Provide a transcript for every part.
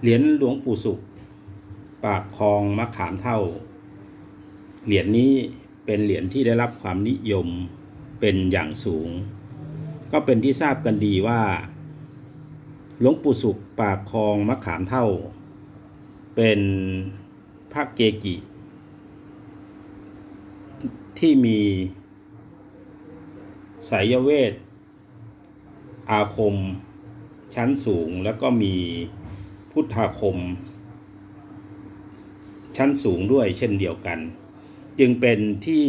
เหรียญหลวงปู่สุข ปากคลองมะขามเท่า เหรียญนี้เป็นเหรียญที่ได้รับความนิยมเป็นอย่างสูง ก็เป็นที่ทราบกันดีว่า หลวงปู่สุขปากคลองมะขามเท่า เป็นพระเกจิที่มีสายเวท อาคม ชั้นสูงแล้วก็มี พุทธาคม ชั้นสูงด้วยเช่นเดียวกัน จึงเป็นที่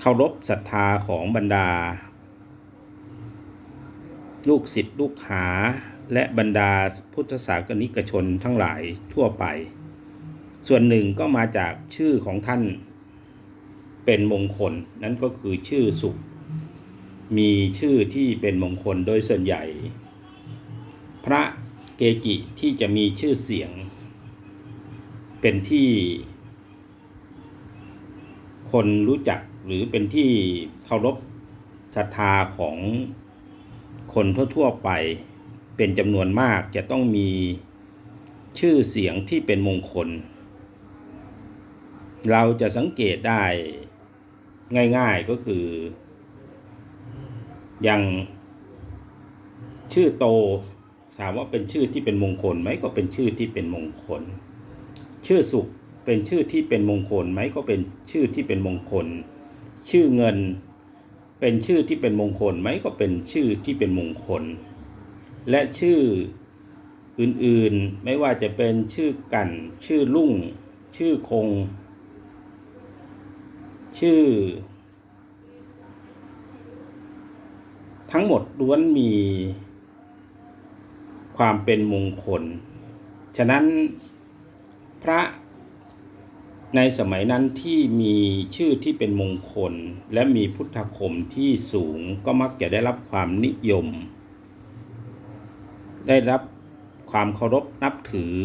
เคารพศรัทธาของบรรดา ลูกศิษย์ลูกหาและบรรดาพุทธศาสนิกชนทั้งหลายทั่วไป ส่วนหนึ่งก็มาจากชื่อของท่านเป็นมงคล นั่นก็คือชื่อสุข มีชื่อที่เป็นมงคลโดยส่วนใหญ่ พระ เกจิที่จะมีชื่อเสียง เป็นที่คนรู้จักหรือเป็นที่เคารพศรัทธาของคนทั่วๆไปเป็นจำนวนมากจะต้องมีชื่อเสียงที่เป็นมงคล เราจะสังเกตได้ง่ายๆก็คือ อย่างชื่อโต ถามว่าเป็นชื่อที่เป็นมงคลไหมก็เป็นชื่อที่เป็นมงคล ชื่อสุขเป็นชื่อที่เป็นมงคลไหมก็เป็นชื่อที่เป็นมงคล ชื่อเงิน เป็นชื่อที่เป็นมงคลไหมก็เป็นชื่อที่เป็นมงคล และชื่ออื่นๆไม่ว่าจะเป็นชื่อกัน ชื่อลุ่ง ชื่อคง ชื่อ ทั้งหมดล้วนมี ความเป็นมงคล ฉะนั้นพระในสมัยนั้นที่มีชื่อที่เป็นมงคล และมีพุทธคมที่สูงก็มักจะได้รับความนิยม ได้รับความเคารพนับถือ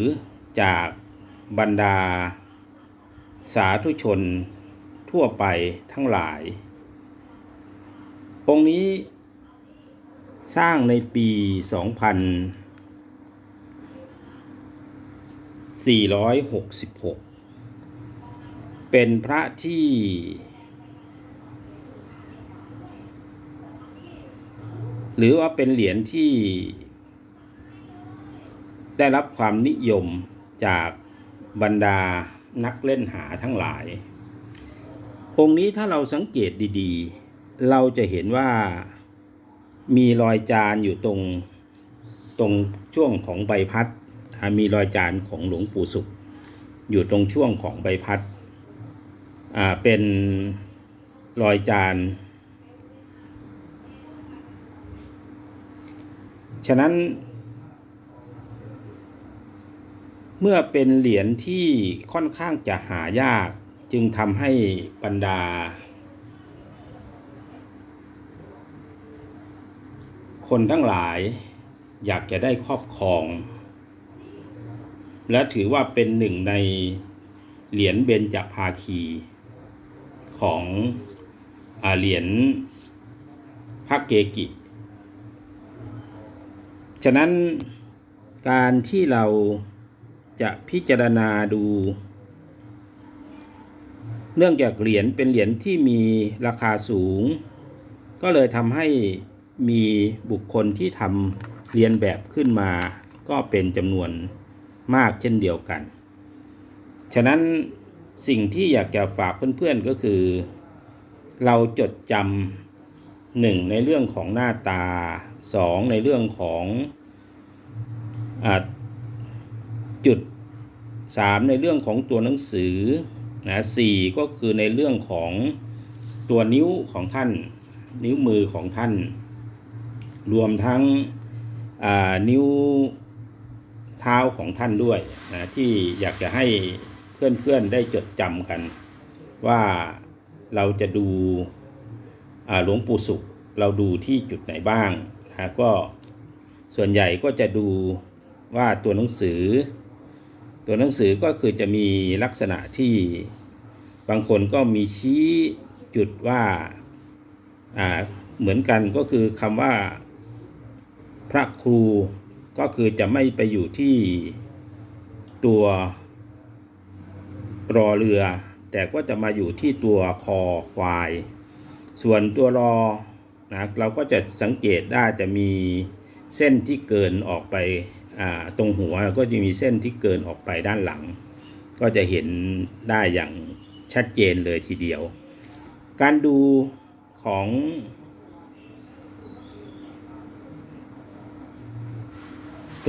จากบรรดา สาธุชนทั่วไปทั้งหลาย องค์นี้สร้างในปี 466 เป็นพระที่ หรือว่าเป็นเหรียญที่ ได้รับความนิยมจากบรรดานักเล่นหาทั้งหลาย องค์นี้ถ้าเราสังเกตดีๆ เราจะเห็นว่ามีรอยจานอยู่ตรงตรงช่วงของใบพัด มีรอยจานของหลวงปู่สุข อยู่ตรงช่วงของใบพัดอ่าเป็นรอยจานฉะนั้น เมื่อเป็นเหรียญที่ค่อนข้างจะหายากจึงทำให้บรรดา คนทั้งหลายอยากจะได้ครอบครอง และถือว่าเป็นหนึ่งในเหรียญเบญจภาคีของอเหรียญพระเกกิ ฉะนั้นการที่เราจะพิจารณาดู เนื่องจากเหรียญเป็นเหรียญที่มีราคาสูง ก็เลยทำให้มีบุคคลที่ทำเรียนแบบขึ้นมาก็เป็นจำนวน มากเช่นเดียวกัน ฉะนั้นสิ่งที่อยากจะฝากเพื่อนๆก็คือ เราจดจำหนึ่งในเรื่องของหน้าตาสองในเรื่องของอจุดสามในเรื่องของตัวหนังสือนะสี่ก็คือในเรื่องของตัวนิ้วของท่าน นิ้วมือของท่าน รวมทั้งนิ้ว ท้าของท่านด้วยนะที่อยากจะให้เพื่อนๆได้จดจำกัน ว่าเราจะดูหลวงปู่สุข เราดูที่จุดไหนบ้างนะก็ส่วนใหญ่ก็จะดูว่าตัวหนังสือ ตัวหนังสือก็คือจะมีลักษณะที่บางคนก็มีชี้จุดว่าเหมือนกันก็คือคำว่าพระครู ก็คือจะไม่ไปอยู่ที่ตัวรอเรือ แต่ก็จะมาอยู่ที่ตัวคอควาย ส่วนตัวรอนะเราก็จะสังเกตได้จะมีเส้นที่เกินออกไปตรงหัวก็จะมีเส้นที่เกินออกไปด้านหลัง ก็จะเห็นได้อย่างชัดเจนเลยทีเดียว การดูของ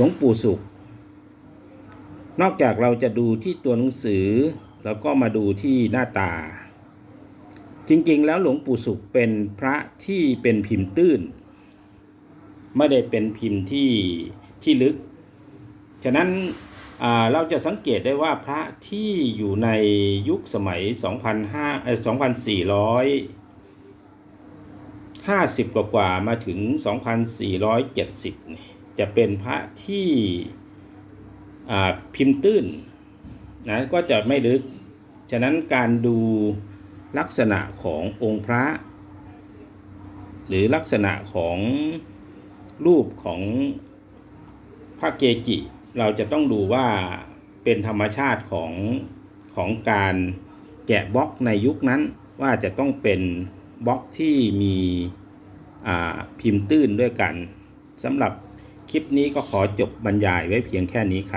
หลวงปู่สุข นอกจากเราจะดูที่ตัวหนังสือ แล้วก็มาดูที่หน้าตา จริงๆ แล้วหลวงปู่สุขเป็นพระที่เป็นพิมพ์ตื้น ไม่ได้เป็นพิมพ์ที่ที่ลึก ฉะนั้นเราจะสังเกตได้ว่าพระที่อยู่ในยุคสมัย 2,500 2,450กว่ากว่ามาถึง 2,470นี่ จะเป็นพระที่พิมพ์ตื้นนะก็จะไม่ลึก ฉะนั้นการดูลักษณะขององค์พระ หรือลักษณะของรูปของพระเกจิ เราจะต้องดูว่าเป็นธรรมชาติของของการแกะบล็อกในยุคนั้นว่าจะต้องเป็นบล็อกที่มีพิมพ์ตื้นด้วยกันสำหรับ คลิปนี้ก็ขอจบบรรยายไว้เพียงแค่นี้ครับ